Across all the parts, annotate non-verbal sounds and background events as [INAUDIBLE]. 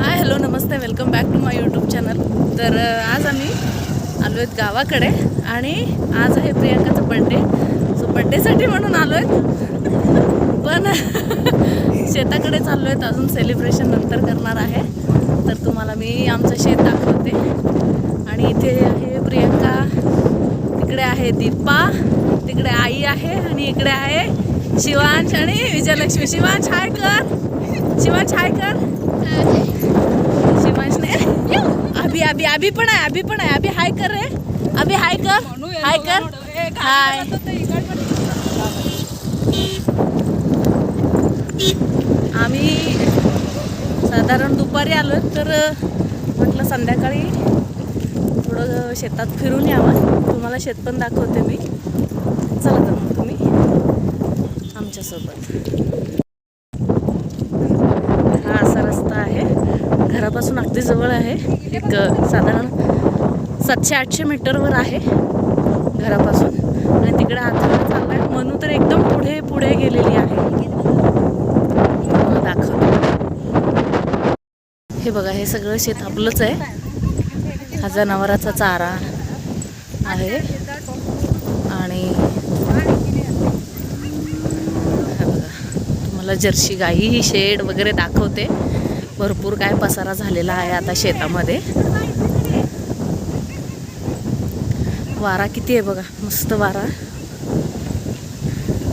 High hello Namaste welcome back to my YouTube channel. तर आज आम्ही आलो आहेत गावाकडे आणि आज आहे प्रियांकाचा बड्डे सो बड्डेसाठी म्हणून आलो आहेत पण [LAUGHS] शेताकडे चाललो आहेत अजून सेलिब्रेशन नंतर करणार आहे. तर तुम्हाला मी आमचं शेत दाखवते. आणि इथे आहे प्रियांका तिकडे आहे दीपा तिकडे आई आहे आणि इकडे आहे शिवांश आणि विजयलक्ष्मी. शिवांश हाय कर शिवांश हाय कर अभि अभि अभि पण आहे अभि पण आहे. अभि हाय कर रे. अभि हाय कर. हाय कर. हाय. आम्ही साधारण दुपारी आलो तर म्हटलं संध्याकाळी थोडं शेतात फिरून यावं. तुम्हाला शेत पण दाखवते मी. चला तर मग तुम्ही आमच्यासोबत हा असा रस्ता आहे घरापासून अगदी जवळ आहे. एक साधारण सातशे आठशे मीटरवर आहे घरापासून. आणि तिकडे आत आहे मनू तर एकदम पुढे पुढे गेलेली आहे. दाखव हे बघा हे सगळं शेत आपलंच आहे. हा जनावराचा चारा आहे. आणि बघा तुम्हाला जर्सी गाई ही शेड वगैरे दाखवते. भरपूर काय पसारा झालेला आहे आता शेतामध्ये. वारा किती आहे बघा मस्त वारा.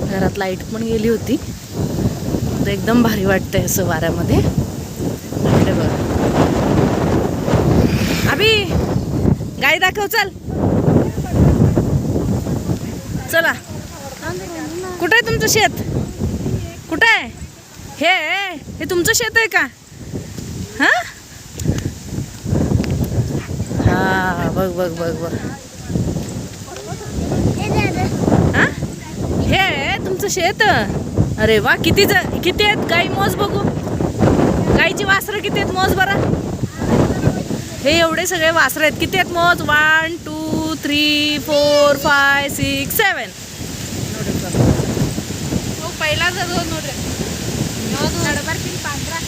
घरात लाइट पण गेली होती. तर एकदम भारी वाटतंय असं वाऱ्यामध्ये. इकडे बघा. अभि गाई दाखव चल. चला. कुठं आहे तुमचं शेत? कुठं आहे? हे हे तुमचं शेत आहे का हा हा बघ बघ बघ बघ. हे? आहे तुमचं शेत? अरे वा किती ज किती आहेत? गाई मोज बघू. गाईची वासरं किती आहेत मोज बरा? हे एवढे सगळे वासरं आहेत. किती आहेत मोज? One two three four five six seven पहिला दोन पांढरा.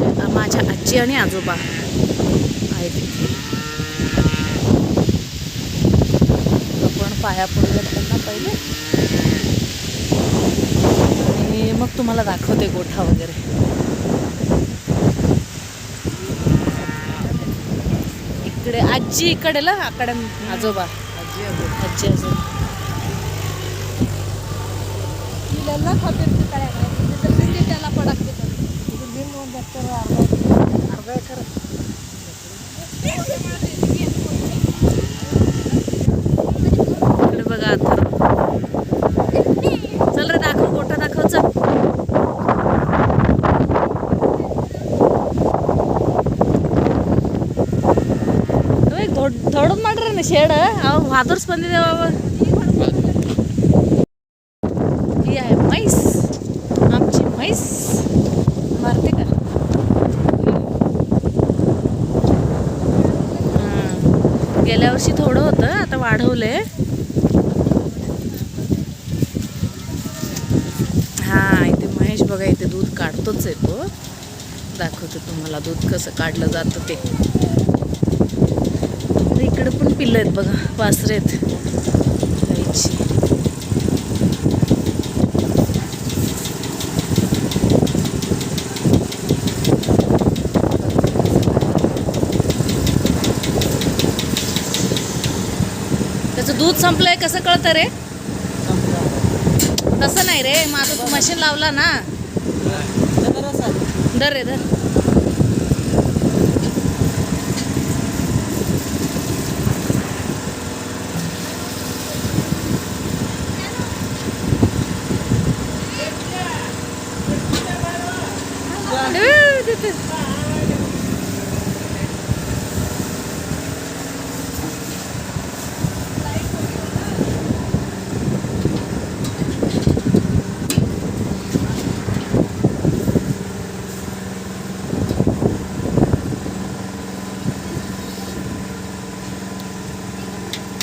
माझ्या आजी आणि आजोबा आहेत. आपण पाया पडूया त्यांना पहिले. आणि मग तुम्हाला दाखवते गोठा वगैरे. इकडे आजी इकडे ना आकडे आजोबा. आजी आजोबा. आजी आजोबा. खाते त्याला पडाकते एकर अर्धा एकर इकडे बघा आता. चल रे दाखव गोठा दाखव चल. धोडून मांडर ना शेड अहो भादूर स्पंदी बाबा. मगाशी थोडं होतं आता वाढवलंय. हा इथे महेश बघा इथे दूध काढतोच आहे तो. दाखवते तुम्हाला दूध कसं काढलं जातं ते. इकडं इकडे पण पिल्लं आहेत बघा वासरे आहेत गाईची त्याचं दूध संपलंय कसं कळतं रे? तसं नाही रे माझं तू मशीन लावला ना. दर रे दर.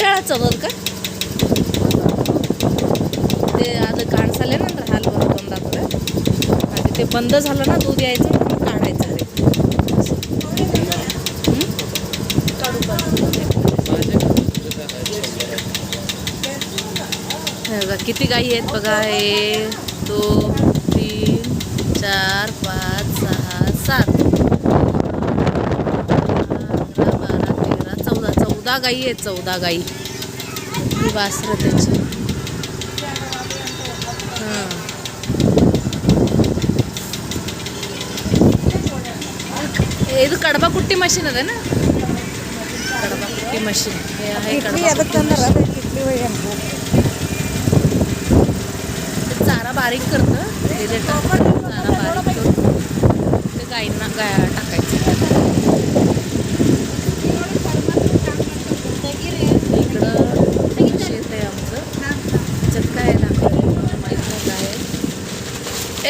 येतं त्याच्यात का? ते आता काढसाले ना हाल वर दाखवलं आणि ते बंद झालं ना दूध यायचं काढायचं रे किती गाई आहेत बघा हे दोन तीन चार पाच सहा सात अकरा बारा तेरा चौदा चौदा गाई आहेत चौदा गाई ही वासरं त्याची हां ಇದು ಕಡಬ ಕುಟ್ಟಿ ಮಷೀನ್ ಅದ ಕಡಬ ಕುಟ್ಟಿ ಮಷೀನ್ ಕಿಟ್ಲಿ ಅದಕ್ಕೆ ಅಂದ್ರೆ ಅದು ಕಿಟ್ಲಿ ಒಯ್ಯ चारा बारीक करतं ते जे टाकतं, चारा बारीक करून ते गाईंना गा टाकायचं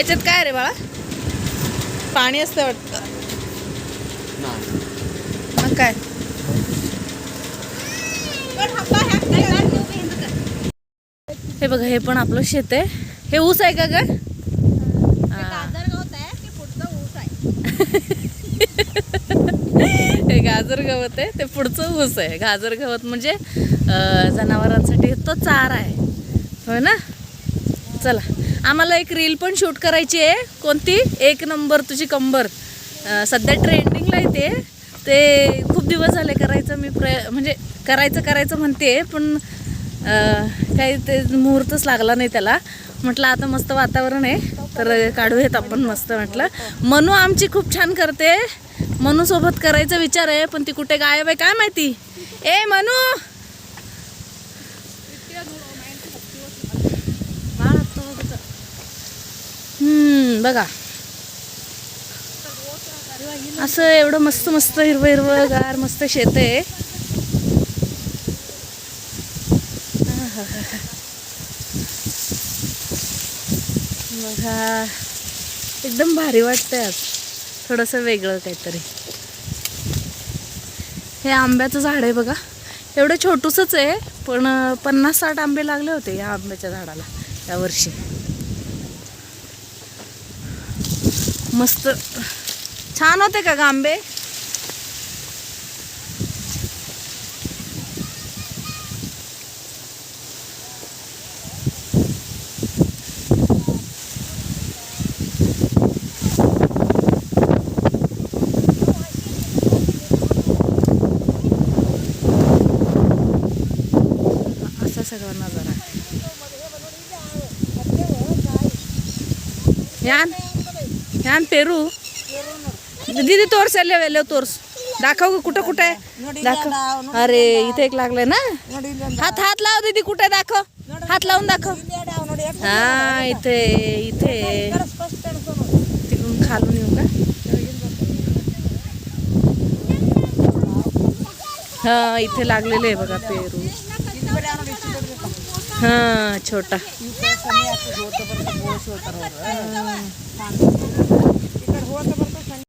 याच्यात काय रे बाळा? पाणी असतं वाटतं. मग काय? हे बघा हे पण आपलं शेत आहे. हे ऊस आहे का ग? हा. [LAUGHS] हे गाजर गवत आहे ते पुढचं ऊस आहे. गाजर गवत म्हणजे जनावरांसाठी तो चारा आहे. होय ना? चला. आम्हाला एक रील पण शूट करायची आहे. कोणती? एक नंबर तुझी कंबर. सध्या ट्रेंडिंगला येते ते. खूप दिवस झाले करायचं मी प्रय म्हणजे करायचं करायचं म्हणते पण काही ते मुहूर्तच लागला नाही त्याला. म्हटलं आता मस्त वातावरण आहे. तर काढूयात आपण मस्त म्हटलं. मनू आमची खूप छान करते. मनूसोबत करायचा विचार आहे पण ती कुठे गायब आहे काय माहिती? ए मनू बाळ हात तो बघ. हम्म बघा. असं एवढं मस्त मस्त हिरवं हिरवं गार मस्त शेत आहे. बघा. एकदम भारी वाटतंय आज. थोडंसं वेगळं काहीतरी. हे आंब्याचं झाड आहे बघा. एवढं छोटूसच आहे पण पन्नास साठ आंबे लागले होते या आंब्याच्या झाडाला या मस्त. छान होते का गांबे? आंबे असा सगळा नजारा. आहे ಯಾನ್ ಯಾನ್ ಪೇರು दीदी तोर्स एले वेले तोर्स दाखव ग कुठं कुठे दाखव अरे इथे एक लागले ना ನೋಡಿ ಇಲ್ಲಿ ಒಂದು हात हात लाव दीदी कुठे दाखव हात लावून दाखव ಇಲ್ಲಿ ಅದಾವ ನೋಡಿ ಎಷ್ಟು हा इथे इथे ಸ್ಪಷ್ಟ ಕಾಣಿಸ್ತಾವ ನೋಡಿ. तिकडून खालून येऊ का हा इथे लागलेले आहे बघा पेरू ಇಲ್ಲಿ ಬರೀ ನೋಡಿ ಇಷ್ಟು ದೊಡ್ಡದು. हा छोटा Сколько